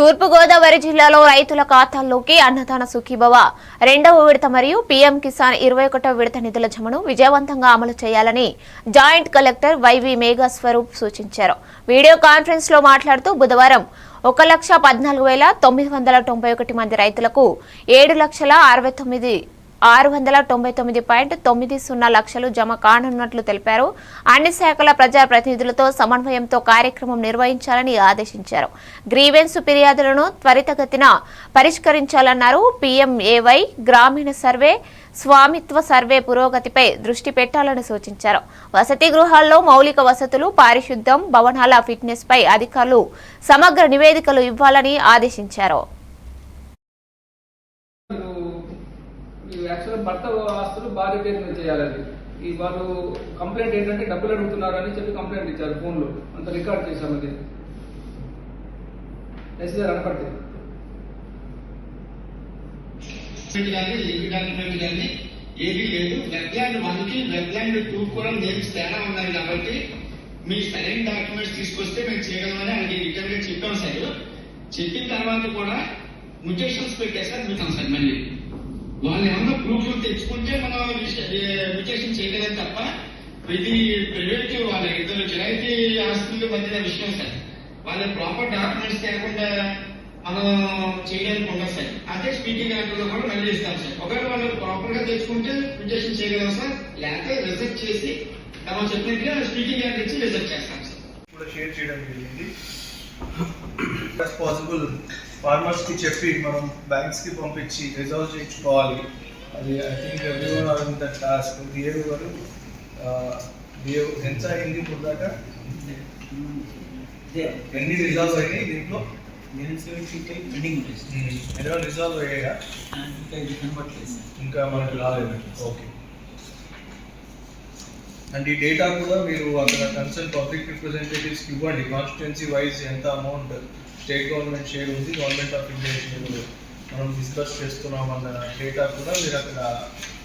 తూర్పుగోదావరి జిల్లాలో రైతుల ఖాతాల్లోకి అన్నదాన సుఖీభవ. రెండవ విడత మరియు పీఎం కిసాన్ ఇరవై ఒకటవ విడత నిధుల జమను విజయవంతంగా అమలు చేయాలని joint collector YV Megha Swaroop సూచించారు. వీడియో కాన్ఫరెన్స్లో మాట్లాడుతూ బుధవారం ఒక లక్ష పద్నాలుగు వేల తొమ్మిది వందల తొంభై ఒకటి మంది రైతులకు ఏడు లక్షల అరవై తొమ్మిది ఆరు వందల తొంభై తొమ్మిది పాయింట్ తొమ్మిది సున్నా లక్షలు జమ కానున్నట్లు తెలిపారు. అన్ని శాఖల ప్రజా ప్రతినిధులతో సమన్వయంతో కార్యక్రమం నిర్వహించాలని ఆదేశించారు. గ్రీవెన్స్ ఫిర్యాదులను త్వరితగతిన పరిష్కరించాలన్నారు. PMAY Gramin survey Swamitva survey పురోగతిపై దృష్టి పెట్టాలని సూచించారు. వసతి గృహాల్లో మౌలిక వసతులు పారిశుద్ధ్యం భవనాల ఫిట్నెస్ పై అధికారులు సమగ్ర నివేదికలు ఇవ్వాలని ఆదేశించారు. యాక్చువల్గా భర్త ఆస్తులు భార్య పేరు మీద చేయాలని ఈ వాళ్ళు కంప్లైంట్ ఏంటంటే డబ్బులు అడుగుతున్నారు అని చెప్పి కంప్లైంట్ ఇచ్చారు ఫోన్లో. అంత రికార్డ్ చేశాం అది. ఎస్ గారు అనపడితే కానీ కానీ ఏది లేదు. వెబ్లాండ్ వన్కి వెబ్లాండ్ టూ కూడా నేమ్స్ తేడా ఉన్నాయి కాబట్టి మీ సరైన డాక్యుమెంట్స్ తీసుకొస్తే మేము చేయగలమని ఆయనకి రిటర్న్గా చెప్పాం సార్. చెప్పిన తర్వాత కూడా మ్యూటేషన్స్ పెట్టేసారు మీకు సార్ మళ్ళీ వాళ్ళు ఏమన్నా ప్రూఫ్లు తెచ్చుకుంటే మనం మ్యూటేషన్ చేయగలం తప్ప ఇది ప్రైవేట్ వాళ్ళ ఇద్దరు జిరాయితీ ఆస్తులు మధ్యన విషయం సార్. వాళ్ళ ప్రాపర్ డాక్యుమెంట్స్ లేకుండా మనం చేయడానికి ఉండదు సార్. అదే స్పీకింగ్ యాక్టర్లో కూడా మళ్ళీ ఇస్తాం సార్. ఒకవేళ వాళ్ళు ప్రాపర్గా తెచ్చుకుంటే రిజెక్షన్ చేయగలం సార్. లేకపోతే రిజెక్ట్ చేసి మనం చెప్పినట్టుగా స్పీకింగ్ యాక్టర్ ఇచ్చి రిజెక్ట్ చేస్తాం సార్. ఇప్పుడు షేర్ చేయడం జరిగింది. పాసిబుల్ ఫార్మర్స్కి చెప్పి మనం బ్యాంక్స్కి పంపించి రిజాల్వ్ చేయించుకోవాలి. అది I think every one are the task DAV గారు డిఏ ఎంత అయింది ఇప్పుడు దాకా ఎన్ని రిజాల్వ్ అయినాయి దీంట్లో? రిజాల్వ్ అయ్యాయా? ఇంకా మనకు రాలేదు. ఓకే అండ్ ఈ డేటా కూడా మీరు అక్కడ కన్సర్న్ పబ్లిక్ రిప్రజెంటేటివ్స్ ఇవ్వండి. కాన్స్టిట్యున్సీ వైజ్ ఎంత అమౌంట్ స్టేట్ గవర్నమెంట్ షేర్ ఉంది గవర్నమెంట్ ఆఫ్ ఇండియా షేర్ మనం డిస్కస్ చేస్తున్నాం అన్న డేటా కూడా మీరు అక్కడ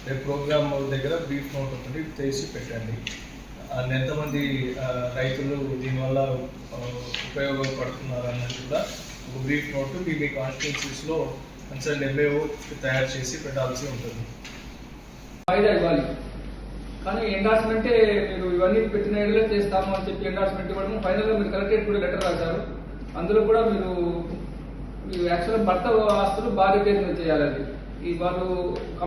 రేపు ప్రోగ్రామ్ దగ్గర బ్రీఫ్ నోట్ ఒకటి చేసి పెట్టండి. అండ్ ఎంతమంది రైతులు దీనివల్ల ఉపయోగపడుతున్నారు అన్నది కూడా ఒక బ్రీఫ్ నోట్ మీ మీ కాన్స్టిట్యున్సీస్లో కన్సర్న్ ఎంఏఓ తయారు చేసి పెట్టాల్సి ఉంటుంది. వాయిదా ఇవ్వాలి. కానీ ఎండార్స్మెంటే మీరు ఇవన్నీ పెట్టిన ఏళ్ళలో చేస్తాము అని చెప్పి ఎండార్స్మెంట్ ఇవ్వడం ఫైనల్గా మీరు కలెక్టరేట్ కూడా లెటర్ రాశారు. అందులో కూడా మీరు యాక్చువల్ భర్త ఆస్తులు భార్య పేరు మీద చేయాలి ఈ వాళ్ళు